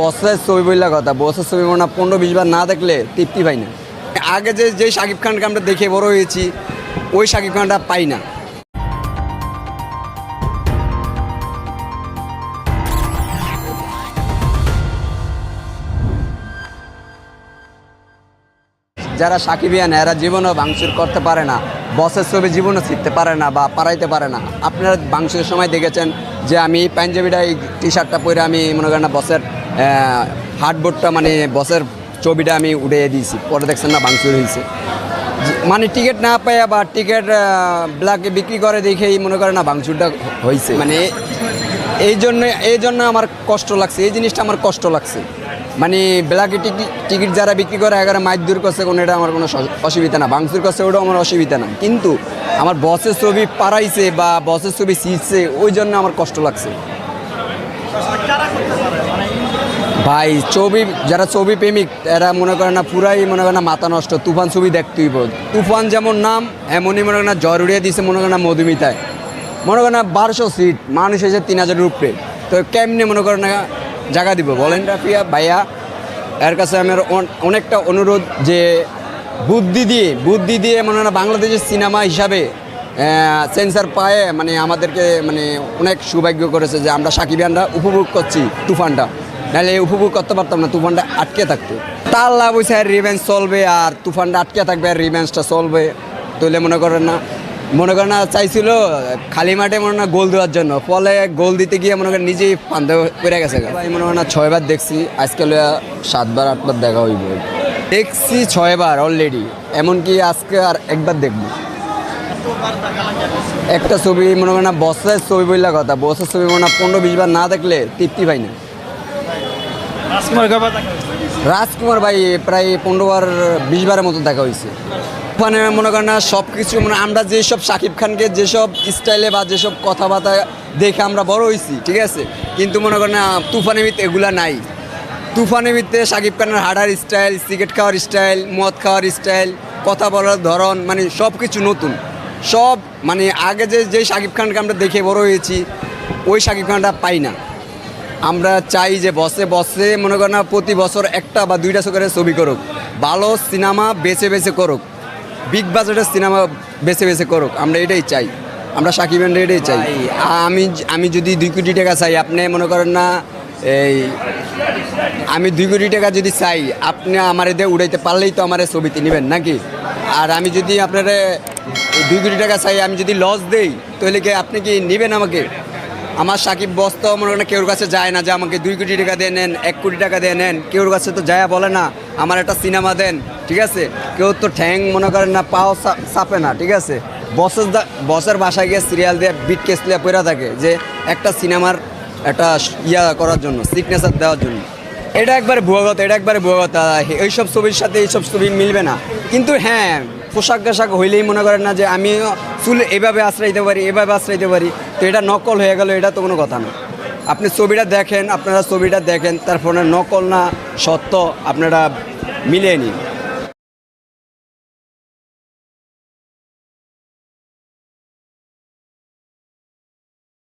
বসের ছবি বললা কথা, বসের ছবি মনে পনেরো বিশ বার না দেখলে তৃপ্তি পাই না। আগে যে যে শাকিব খানকে আমরা দেখে বড় হয়েছি, ওই শাকিব খানটা পাই না। যারা সাকিবিয়ান, এরা জীবনও ভাঙচুর করতে পারে না, বসের ছবি জীবনও শিখতে পারে না বা পারাইতে পারে না। আপনারা ভাঙচুরের সময় দেখেছেন যে আমি পাঞ্জাবিটা, এই টি শার্টটা পরে আমি মনে করেন বসের হার্ডবোর্ডটা মানে বসের ছবিটা আমি উড়ে দিয়েছি। পরে দেখছেন না, ভাঙচুর হয়েছে। মানে টিকিট না পাইয়া বা টিকিট ব্ল্যাকে বিক্রি করে দেখেই মনে করে না ভাঙচুরটা হয়েছে। মানে এই জন্য এই জন্য আমার কষ্ট লাগছে। এই জিনিসটা আমার কষ্ট লাগছে। মানে ব্ল্যাকে টিকিট টিকিট যারা বিক্রি করে এগারো মাইক দূর করছে, কোনো এটা আমার কোনো অসুবিধা না। ভাঙচুর করছে, ওটাও আমার অসুবিধা না। কিন্তু আমার বসের ছবি পাড়াইছে বা বসের ছবি ছিঁড়ছে, ওই জন্য আমার কষ্ট লাগছে। ভাই, ছবি, যারা ছবি প্রেমিক, এরা মনে করে না পুরাই মনে করে না মাথা নষ্ট। তুফান ছবি দেখতেই বোধ তুফান যেমন নাম, এমনই মনে করে না জ্বর উড়িয়ে দিছে মনে করে না মধুমিতায়। মনে করে না বারোশো সিট, মানুষ এসে তিন হাজার উপরে। তো কেমনে মনে করে না জায়গা দিব? বলেন রাফিয়া, ভাইয়া, এর কাছে আমার অনেকটা অনুরোধ যে বুদ্ধি দিয়ে বুদ্ধি দিয়ে মনে হয় না বাংলাদেশের সিনেমা হিসাবে সেন্সার পায়ে মানে আমাদেরকে মানে অনেক সৌভাগ্য করেছে যে আমরা সাকিবিয়ানরা উপভোগ করছি তুফানটা। নাহলে উপভোগ করতে পারতাম না, তুফানটা আটকে থাকতো। তার লাভ হয়েছে আর রিভেঞ্জ চলবে আর তুফানটা আটকে থাকবে আর রিভেঞ্জটা চলবে। তাহলে মনে করেন না, মনে করেন না চাইছিল খালি মাঠে মনে না গোল দেওয়ার জন্য। ফলে গোল দিতে গিয়ে মনে করেন নিজেই ফান্দে পড়ে গেছে আমি মনে হয় না ছয়বার দেখছি, আজকে সাতবার, আটবার দেখা হইব। দেখছি ছয়বার অলরেডি এমনকি আজকে আর একবার দেখব। একটা ছবি মনে হয় না বসের ছবি বললা কথা। বসের ছবি মনে হয় পনেরো, বিশ বার না দেখলে তৃপ্তি পাই না। রাজকুমার ভাই প্রায় পনেরো বার, বিশ বারের মতো দেখা হয়েছে। ওখানে মনে করেন না সব কিছু মানে আমরা যেসব শাকিব খানকে যেসব স্টাইলে বা যেসব কথাবার্তা দেখে আমরা বড় হয়েছি, ঠিক আছে? কিন্তু মনে করেন না তুফানের ভিতরে এগুলা নাই। তুফানের ভিতরে শাকিব খানের হাডার স্টাইল, সিগারেট খাওয়ার স্টাইল, মদ খাওয়ার স্টাইল, কথা বলার ধরন মানে সব কিছু নতুন। সব মানে আগে যে যে শাকিব খানকে আমরা দেখে বড় হয়েছি, ওই শাকিব খানটা পাই না। আমরা চাই যে বসে বসে মনে করেন না প্রতি বছর একটা বা দুইটা করে ছবি করুক। ভালো সিনেমা বেছে বেছে করুক। বিগ বাজেটের সিনেমা বেছে বেছে করুক। আমরা এটাই চাই। আমরা সাকিব এটাই চাই। আমি আমি যদি দুই কোটি টাকা চাই আপনি মনে করেন না এই আমি দুই কোটি টাকা যদি চাই আপনি আমার এদের উড়াইতে পারলেই তো আমার ছবিতে নেবেন নাকি? আর আমি যদি আপনারা দুই কোটি টাকা চাই আমি যদি লস দেই তাহলে কি আপনি কি নেবেন আমাকে? আমার সাকিব বস তো মনে করেন কেউর কাছে যায় না যে আমাকে দুই কোটি টাকা দিয়ে নেন, এক কোটি টাকা দিয়ে নেন। কেউর কাছে তো যায় বলে না। আমার একটা সিনেমা দেন, ঠিক আছে? কেউ তো ঠ্যাং মনে করেন না, পাও চাপে না, ঠিক আছে? বসের বসের বাসায় গিয়ে সিরিয়াল দিয়ে বিট কেস কেসলিয়া পড়ে থাকে যে একটা সিনেমার একটা ইয়া করার জন্য সিগনেচার দেওয়ার জন্য। এটা একবারে ভুয়া কথা, এটা একবারে ভুয়া কথা। এইসব ছবির সাথে এইসব ছবি মিলবে না। কিন্তু হ্যাঁ পোশাক আশাক হইলেই মনে করেন না যে আমি চুল এভাবে আশ্রয় দিতে পারি, এভাবে আশ্রয় দিতে পারি। তো এটা নকল হয়ে গেল, এটা তো কোনো কথা না। আপনি ছবিটা দেখেন, আপনারা ছবিটা দেখেন তারপরে নকল না, সত্য, আপনারা মিলিয়ে নিন।